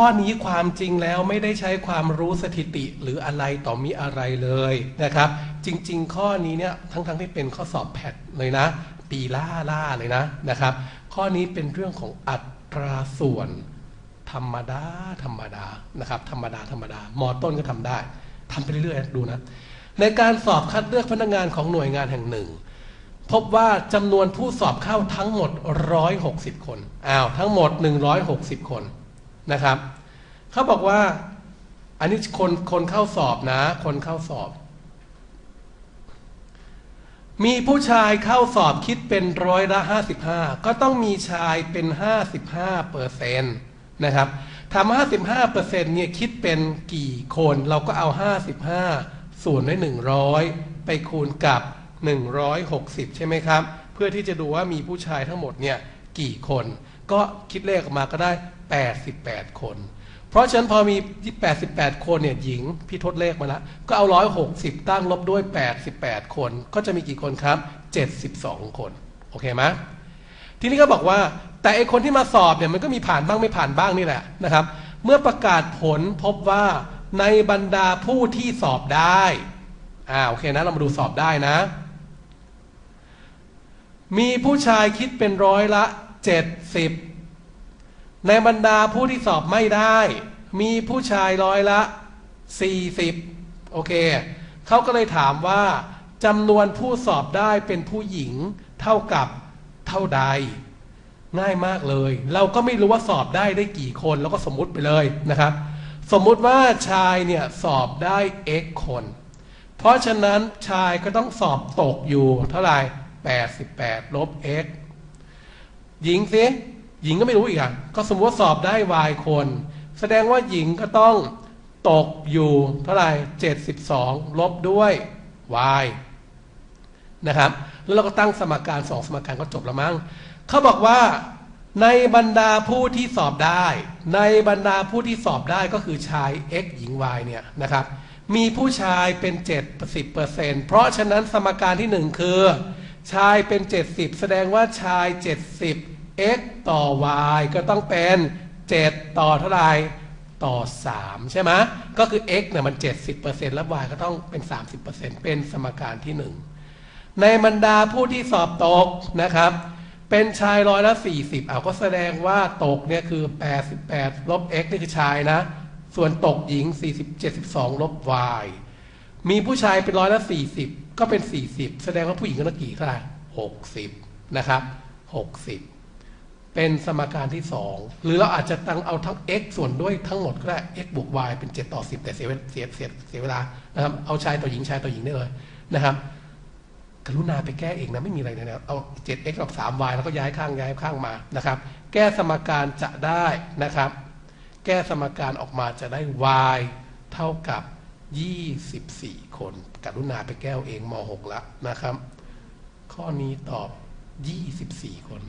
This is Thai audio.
ข้อนี้ความจริงแล้วไม่ได้ใช้ความรู้สถิติหรืออะไรต่อมีอะไรเลยนะครับ จริง ๆ ข้อนี้เนี่ยทั้งๆที่เป็นข้อสอบแพทเลยนะ ปีล่าล่าเลยนะนะครับ ข้อนี้เป็นเรื่องของอัตราส่วน ธรรมดาธรรมดานะครับ ธรรมดาธรรมดามอต้นก็ทำได้ทำไปเรื่อยๆดูนะ ในการสอบคัดเลือกพนักงานของหน่วยงานแห่งหนึ่งพบว่าจำนวนผู้สอบเข้าทั้งหมด 160 คน อ้าว ทั้งหมด 160 คน นะครับ เขาบอกว่า อันนี้คนคนเข้าสอบนะ คนเข้าสอบ มีผู้ชายเข้าสอบคิดเป็นร้อยละ55ก็ต้องมีชายเป็น55เปอร์เซ็นต์นะครับทำ55เปอร์เซ็นต์เนี่ยคิดเป็นกี่คน เราก็เอา55ส่วนด้วย100ไปคูณกับ160ใช่ไหมครับ เพื่อที่จะดูว่ามีผู้ชายทั้งหมดเนี่ยกี่คน ก็คิดเลขออกมาก็ได้ 88 คน เพราะฉะนั้นพอมี 88 คนเนี่ยหญิงพี่ทดเลขมาแล้วก็เอา 160 ตั้งลบด้วย 88 คน ก็จะมีกี่คนครับ 72 คน โอเคไหมทีนี้ก็บอกว่า แต่ไอคนที่มาสอบเนี่ยมันก็มีผ่านบ้างไม่ผ่านบ้างนี่แหละนะครับ เมื่อประกาศผลพบว่าในบรรดาผู้ที่สอบได้อ่าโอเคนะเรามาดูสอบได้นะ มีผู้ชายคิดเป็นร้อยละ 70ในบรรดาผู้ที่สอบไม่ได้ มีผู้ชายร้อยละ40โอเคเขาก็เลยถามว่าจำนวนผู้สอบได้เป็นผู้หญิงเท่ากับเท่าใด ง่ายมากเลย เราก็ไม่รู้ว่าสอบได้ได้กี่คนแล้วก็สมมุติไปเลยนะครับ สมมุติว่าชายเนี่ยสอบได้ x คน เพราะฉะนั้นชายก็ต้องสอบตกอยู่เท่าไหร่88ลบ x หญิงสิหญิงก็ไม่รู้อีกอะก็สมมติว่าสอบได้ y คน แสดงว่าหญิงก็ต้องตกอยู่เท่าไหร่72ลบด้วย y นะครับ แล้วเราก็ตั้งสมการสองสมการก็จบแล้วมั้งเขาบอกว่าในบรรดาผู้ที่สอบได้ ในบรรดาผู้ที่สอบได้ก็คือชาย x หญิง y เนี่ยนะครับ มีผู้ชายเป็น 70%เเพราะฉะนั้นสมการที่หนึ่งคือ ชายเป็น 70 แสดงว่าชาย 70 x ต่อ y ก็ต้องเป็น 7 ต่อเท่าไหร่ต่อ 3 ใช่ไหมก็คือ x เนี่ยมัน 70%แล้ว y ก็ต้องเป็น 30%เป็นสมการที่ 1 ในบรรดาผู้ที่สอบตกนะครับ เป็นชายร้อยละ 40 เอาก็แสดงว่าตกเนี่ยคือ 88 ลบ x นี่คือชายนะ ส่วนตกหญิง 40 72 ลบ y มีผู้ชายเป็นร้อยละ 40 ก็เป็น 40 แสดงว่าผู้หญิงก็ต้องกี่เท่าไหร่60 นะครับ 60 เป็นสมการที่ 2 หรือเราอาจจะตั้งเอาทั้ง x ส่วนด้วยทั้งหมดก็ได้ x บวก y เป็น 7 ต่อ 10 แต่เสียเสียเสียเสียเวลานะครับ เอาชายต่อหญิงชายต่อหญิงได้เลยนะครับ กรุณาไปแก้เองนะไม่มีอะไรเลยนะเอา 7x กับ 3y แล้วก็ย้ายข้างย้ายข้างมานะครับ แก้สมการจะได้นะครับ แก้สมการออกมาจะได้ y เท่ากับ 24 คน กรุณาไปแก้วเองม .6 ละนะครับ ข้อนี้ตอบ 24 คน